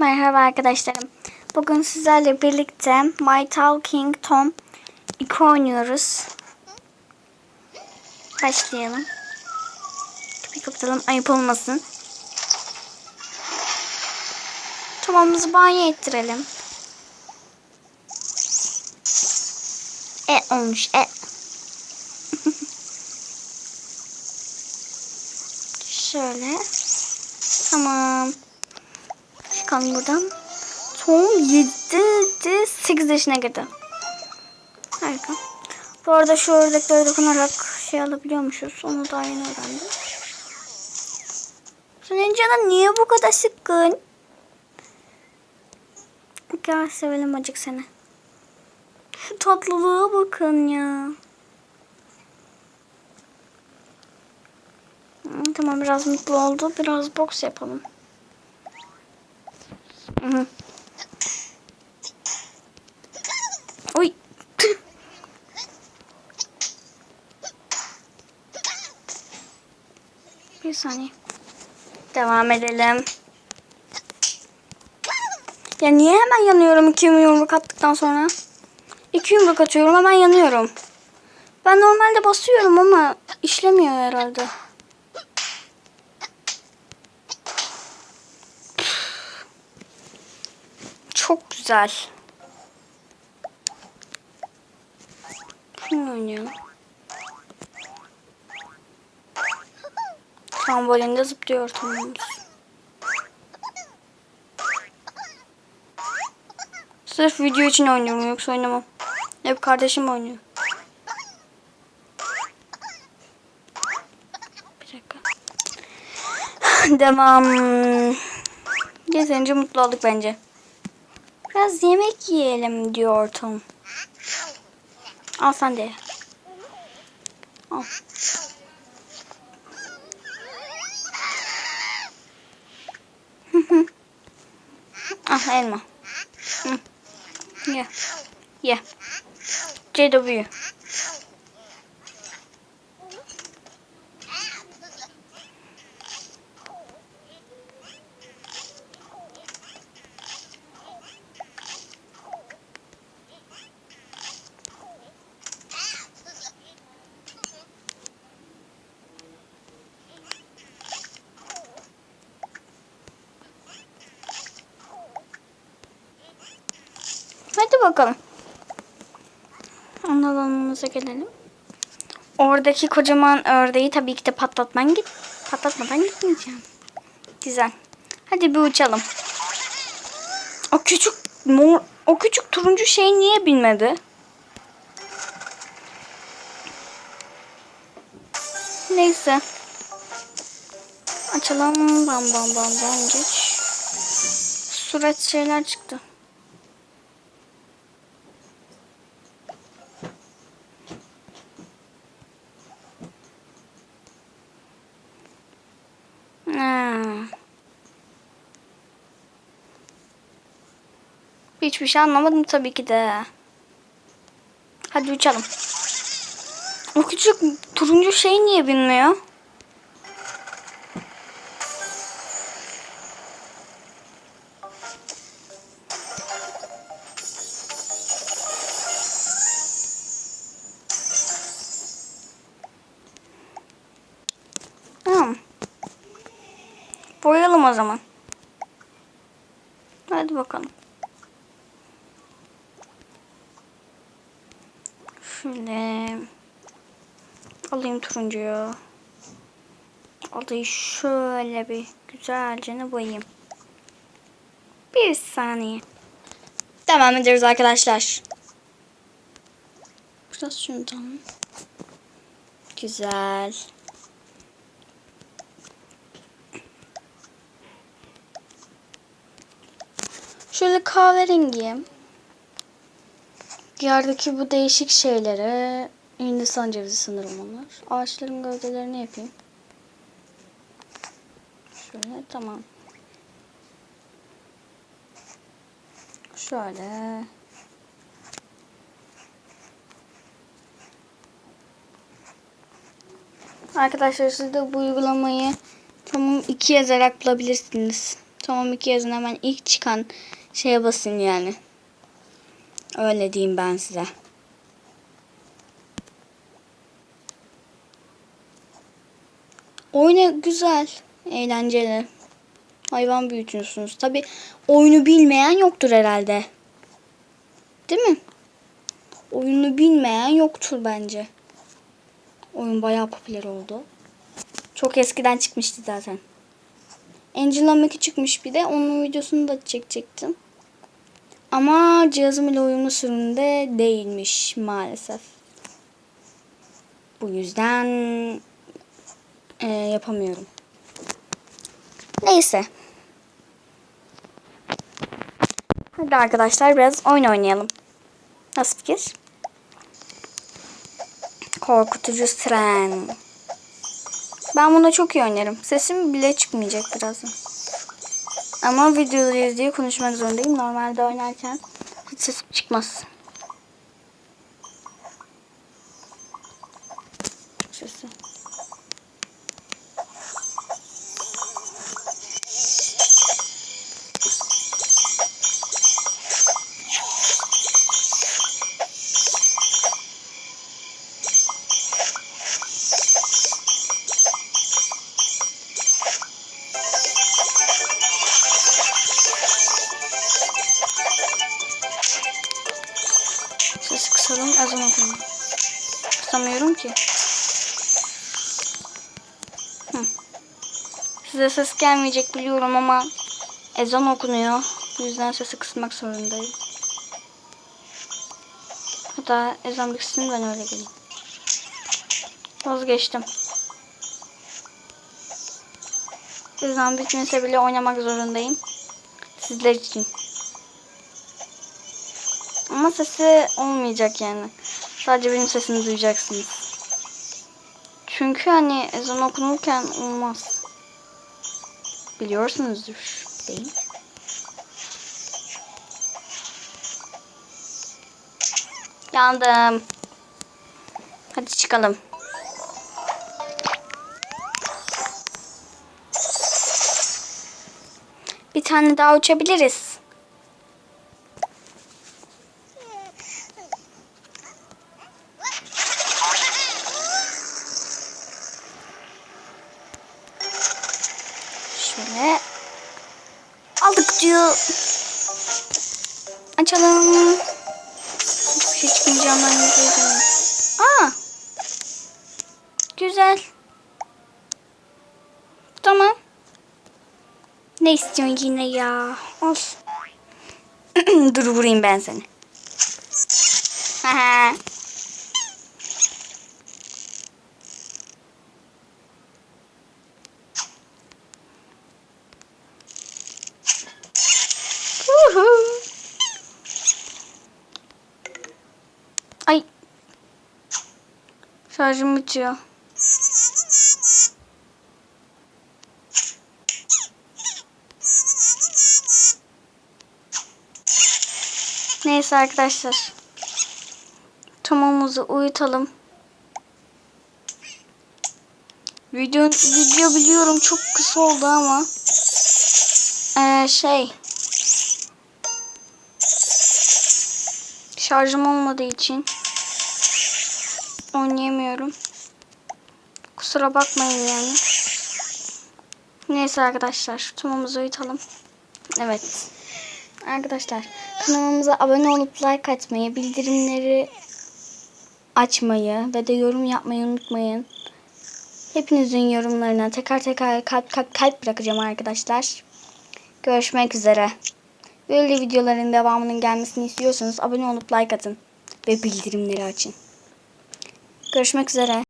Merhaba arkadaşlarım. Bugün sizlerle birlikte My Talking Tom 2 oynuyoruz. Başlayalım. Kapıyı kapatalım ayıp olmasın. Tom'umuzu banyo ettirelim. E olmuş e. Şöyle. Tamam. Çıkalım buradan. Tom 7, 8 yaşına girdi. Harika. Bu arada şu ördeklere dokunarak şey alabiliyormuşuz. Onu daha yeni öğrendim. Senin canın niye bu kadar sıkkın? Gel sevelim acık seni. Şu tatlılığa bakın ya. Tamam biraz mutlu oldu. Biraz boks yapalım. Oy. Bir saniye. Devam edelim. Ya niye hemen yanıyorum iki yumruk attıktan sonra? İki yumruk atıyorum hemen yanıyorum. Ben normalde basıyorum ama işlemiyor herhalde. Çok güzel. Kim oynuyor? Trambolinde zıplıyor tamamız. Sırf video için oynuyorum yoksa oynamam. Hep kardeşim oynuyor. Bir dakika. Devam. Yeterince mutlu olduk bence. Biraz yemek yiyelim diyor Tom. Al sen de. Al. ah elma. Ye. Ye. CW. Bakalım. Ana alanımıza gelelim. Oradaki kocaman ördeği tabii ki de patlatman git. Patlatmadan gitmeyeceğim. Güzel. Hadi bir uçalım. O küçük mor, o küçük turuncu şey niye bilmedi? Neyse. Açalım. Bam bam bam bam geç. Surat şeyler çıktı. Hiçbir şey anlamadım tabii ki de. Hadi uçalım. O küçük turuncu şey niye binmiyor? Tamam. Boyayalım o zaman. Hadi bakalım. Şöyle alayım turuncuyu. Alayım şöyle bir güzelce boyayayım. Bir saniye. Devam ediyoruz arkadaşlar. Biraz şundan. Güzel. Şöyle kahverengi. Yerdeki bu değişik şeylere Hindistan cevizi sanırım onlar. Ağaçların gövdelerini yapayım. Şöyle tamam. Şöyle. Arkadaşlar siz de bu uygulamayı tamam iki yazarak bulabilirsiniz. Tamam iki yazın hemen ilk çıkan şeye basın yani. Öyle diyeyim ben size. Oyunu güzel, eğlenceli. Hayvan büyütüyorsunuz. Tabi oyunu bilmeyen yoktur herhalde. Değil mi? Oyunu bilmeyen yoktur bence. Oyun bayağı popüler oldu. Çok eskiden çıkmıştı zaten. Angela Mac'i çıkmış bir de. Onun videosunu da çekecektim. Ama cihazım ile uyumlu sürümde değilmiş maalesef. Bu yüzden e, yapamıyorum. Neyse. Hadi arkadaşlar biraz oyun oynayalım. Nasıl fikir? Korkutucu tren. Ben buna çok iyi oynarım. Sesim bile çıkmayacak birazdan. Ama videoları izleyip konuşmak zorundayım. Normalde oynarken hiç sesim çıkmaz. Sesi kısalım ezan okuyun. Kısamıyorum ki. Hı. Size ses gelmeyecek biliyorum ama ezan okunuyor. Bu yüzden sesi kısmak zorundayım. Hatta ezan bitsin ben öyle geleyim. Vazgeçtim. Ezan bitmese bile oynamak zorundayım. Sizler için. Ama sesi olmayacak yani. Sadece benim sesimi duyacaksınız. Çünkü hani ezan okunurken olmaz. Biliyorsunuzdur değil? Yandım. Hadi çıkalım. Bir tane daha uçabiliriz. Şöyle aldık diyor. Açalım. Hiçbir şey çıkmayacağından yüzüyorum. Aa. Güzel. Tamam. Ne istiyorsun yine ya? Olsun. Dur vurayım ben seni. Ay. Şarjım bitiyor. Neyse arkadaşlar. Tomumuzu uyutalım. Video, video biliyorum çok kısa oldu ama ee, şey şarjım olmadığı için oynayamıyorum. Kusura bakmayın yani. Neyse arkadaşlar tomumuzu uyutalım. Evet. Arkadaşlar kanalımıza abone olup like atmayı, bildirimleri açmayı ve de yorum yapmayı unutmayın. Hepinizin yorumlarına teker teker kalp kalp kalp bırakacağım arkadaşlar. Görüşmek üzere. Böyle videoların devamının gelmesini istiyorsanız abone olup like atın ve bildirimleri açın. Görüşmek üzere.